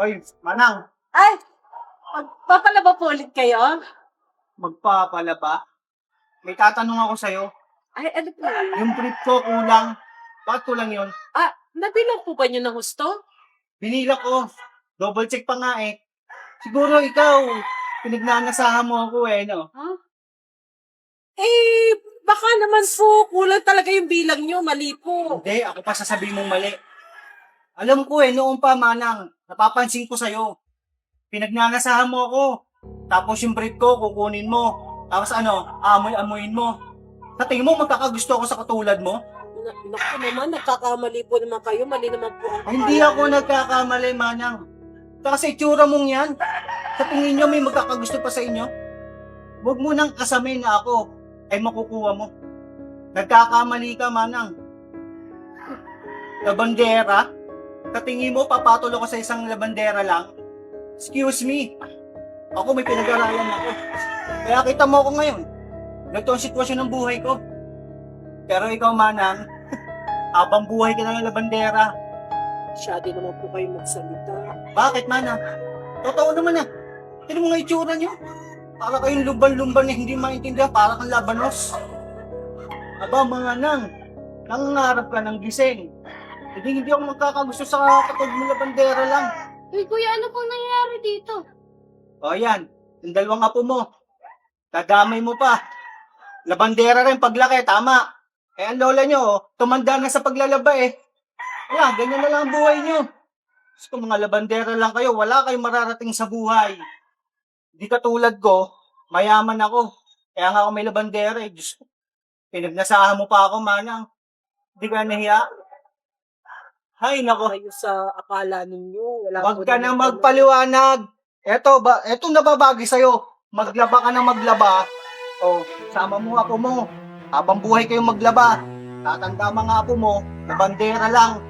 Oy, Manang, Ay, magpapalaba po ulit kayo? magpapala ba? May tatanong ako sa'yo. Ay, ano po? Yung brief ko kulang. Bakit kulang yun? Ah, nabilang po ba niyo ng gusto? Binila ko. Double check pa nga eh. Siguro ikaw, pinagnanasahan mo ako eh, no? Eh, baka naman po, kulang talaga yung bilang niyo, mali po. Hindi, ako pa sasabihin mong mali. Alam ko eh, noong pa, Manang, napapansin ko sa'yo. Pinagnanasahan mo ako. Tapos yung brief ko, kukunin mo. Tapos ano, amoy-amoyin mo. Sa tingin mo, magkakagusto ako sa katulad mo? Na- Naku naman, nagkakamali po naman kayo, mali naman po ang Hindi ako nagkakamali, Manang. Kasi itsura mong yan. Sa tingin nyo, may magkakagusto pa sa inyo? Huwag mo nang kasamin na ako ay makukuha mo. Nagkakamali ka, Manang. Labandera? Sa tingin mo, papatulo ko sa isang labandera lang? Excuse me. Ako may pinag-aralan ako. Kaya kita mo ako ngayon. Ganito ang sitwasyon ng buhay ko. Pero ikaw, Manang, habang buhay ka na ng labandera, Masyado naman po kayo magsalita. bakit, mana? Totoo naman na. Tignan mo nga itsura nyo. Para kayong lumban-lumban na hindi maintindihan. Para kang labanos. Aba, mga nang. Nangangarap ka ng gising. Hindi, hindi ako magkakagusto sa katulad mo labandera lang. Uy, kuya, ano pong nangyayari dito? O yan, yung dalawang apo mo. Dadamay mo pa. Labandera rin paglaki, tama. Eh, ang lola nyo, oh, tumanda na sa paglalaba eh. Wala, ganyan na lang ang buhay nyo. Ko, mga labandera lang kayo, wala kayong mararating sa buhay. Di katulad ko, mayaman ako. Kaya nga ako may labandera eh. Diyos pinagnasahan mo pa ako, manang. Di ka nahiya. Hay, nako. Kayo sa akala ninyo, wala po ka nang magpaliwanag. Eto, ba, eto nababagi sa'yo. Maglaba ka ng maglaba. O, sama mo ako mo. Habang buhay kayong maglaba. Tatanda mga apo mo, na bandera lang.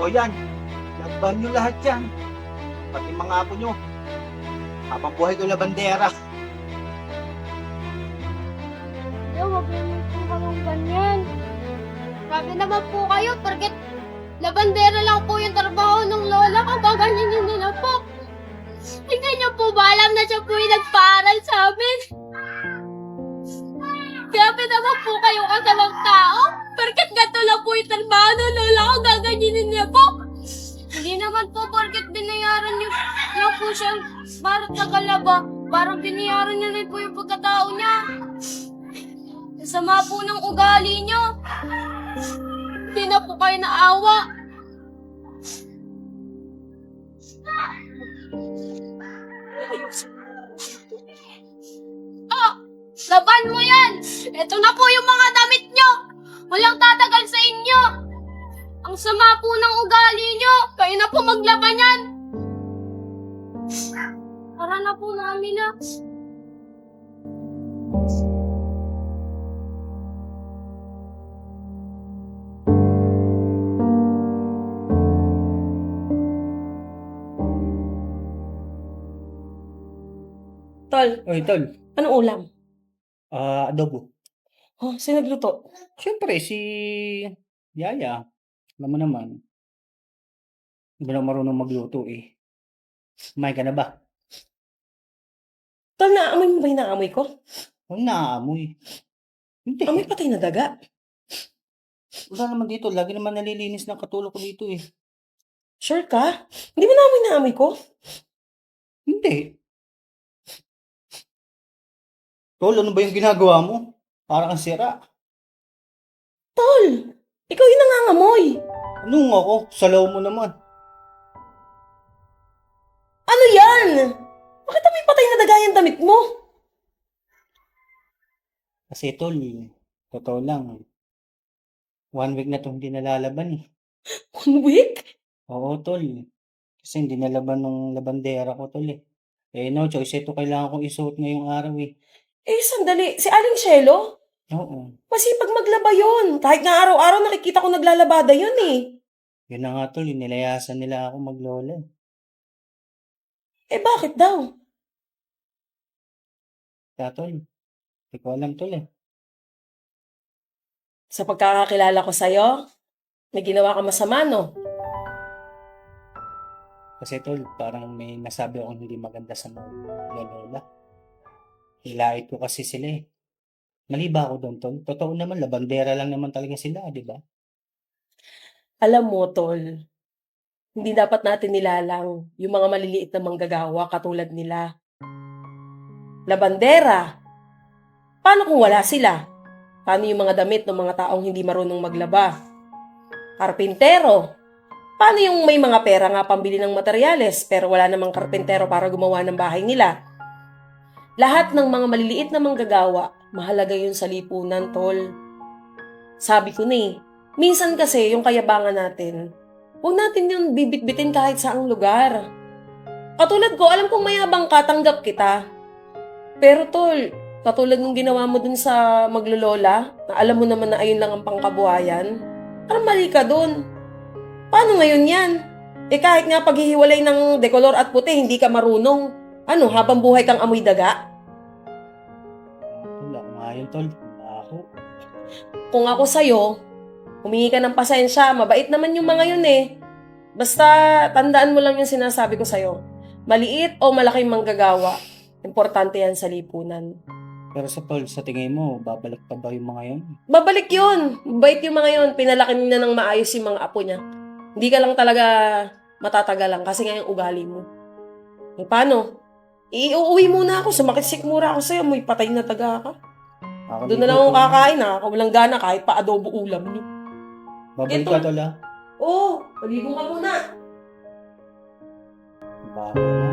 O yan, laban nyo lahat yan. Pati mga apo nyo. Habang buhay ko na bandera. Kuya, huwag naman po kayong ganyan. Grabe naman po kayo, porket labandera lang po yung trabaho ng lola ko, gaganyan yun nila po. Hindi niyo po ba alam na siya po yung nagpaaral sa amin? Grabe naman po kayo kasamang tao. Porket gato lang po yung trabaho ng lola ko, gaganyanin niya po. Hindi naman po porket binayaran niyo lang po siyang para tagalaba. Parang binayaran niya rin po yung pagkatao niya. Sama po ng ugali niyo. Hindi na po kayo naawa. Oh! Laban mo yan! Ito na po yung mga damit nyo! Walang tatagal sa inyo! Ang sama po ng ugali nyo! Kayo na po maglaban yan! Para na po namin na. Tol, Oy, tol. anong ulam? Ah, adobo. Oh, sino nagluto? Siyempre, si Yaya. Alam mo naman. Hindi na marunong magluto eh. Kumain ka na ba? Tol, naamoy mo ba yung naamoy ko? Huwag naamoy. Hindi. Amoy patay na daga. Wala naman dito. Lagi naman nalilinis ng katulog ko dito eh. Sure ka? Hindi mo naamoy naamoy ko? Hindi. Tol, ano ba yung ginagawa mo? Para kang sira. Tol, ikaw yung nangangamoy. Anong ako? Salaw mo naman. Ano yan? Bakit amoy patay na daga yung damit mo? Kasi tol, totoo lang. One week na to hindi nalalaban eh. One week? Oo, tol. Kasi hindi nalaban ng labandera ko, tol eh. Eh, no choice. Ito kailangan kong isuot ngayong araw eh. Eh, sandali. Si Aling Shelo? Oo. Masipag maglaba yun. Kahit nga araw-araw nakikita ko naglalabada yun eh. Yun na nga, tol. Nilayasan nila ako maglola. eh. Eh, bakit daw? Kaya, tol. Hindi ko alam, tol eh. Sa pagkakakilala ko sa'yo, may ginawa ka masama, no? Kasi tol, parang may nasabi akong hindi maganda sa mga lola. Hilait ko kasi sila eh. Mali ba ako doon, tol? Totoo naman, labandera lang naman talaga sila, di ba? Alam mo, Tol, hindi dapat natin nilalang yung mga maliliit na manggagawa katulad nila. Labandera. Paano kung wala sila? Paano yung mga damit ng mga taong hindi marunong maglaba? Karpintero. Paano yung may mga pera nga pambili ng materyales pero wala namang karpintero para gumawa ng bahay nila? Lahat ng mga maliliit na manggagawa, mahalaga yun sa lipunan, Tol. Sabi ko na eh, Minsan kasi, yung kayabangan natin, huwag natin yung bibitbitin kahit saang lugar. Katulad ko, alam kong mayabang ka, tanggap kita. Pero tol, katulad ng ginawa mo dun sa maglolola, na alam mo naman na ayun lang ang pangkabuhayan, parang mali ka dun. Paano ngayon yan? Eh kahit nga paghihiwalay ng dekolor at puti, hindi ka marunong. Ano, habang buhay kang amoy daga? Wala ko nga yun, tol. Ako. kung ako sa'yo, humingi ka ng pasensya, mabait naman yung mga yun eh. Basta, tandaan mo lang yung sinasabi ko sa'yo. Maliit o malaking manggagawa, importante yan sa lipunan. Pero sa tol, sa tingin mo, babalik pa ba yung mga yun? Babalik yun! Mabait yung mga yun. Pinalaki na ng maayos yung mga apo niya. Hindi ka lang talaga matatagalan kasi nga yung ugali mo. E paano? Iuuwi muna ako. Sumakit sikmura ako sa'yo. May patay na taga ka. Ako Doon na lang ko, ako kakain ha. Ako walang gana kahit pa adobo ulam niyo. Babalik Ito. ka, tol, ah. Oo, paligo ka muna. Ba-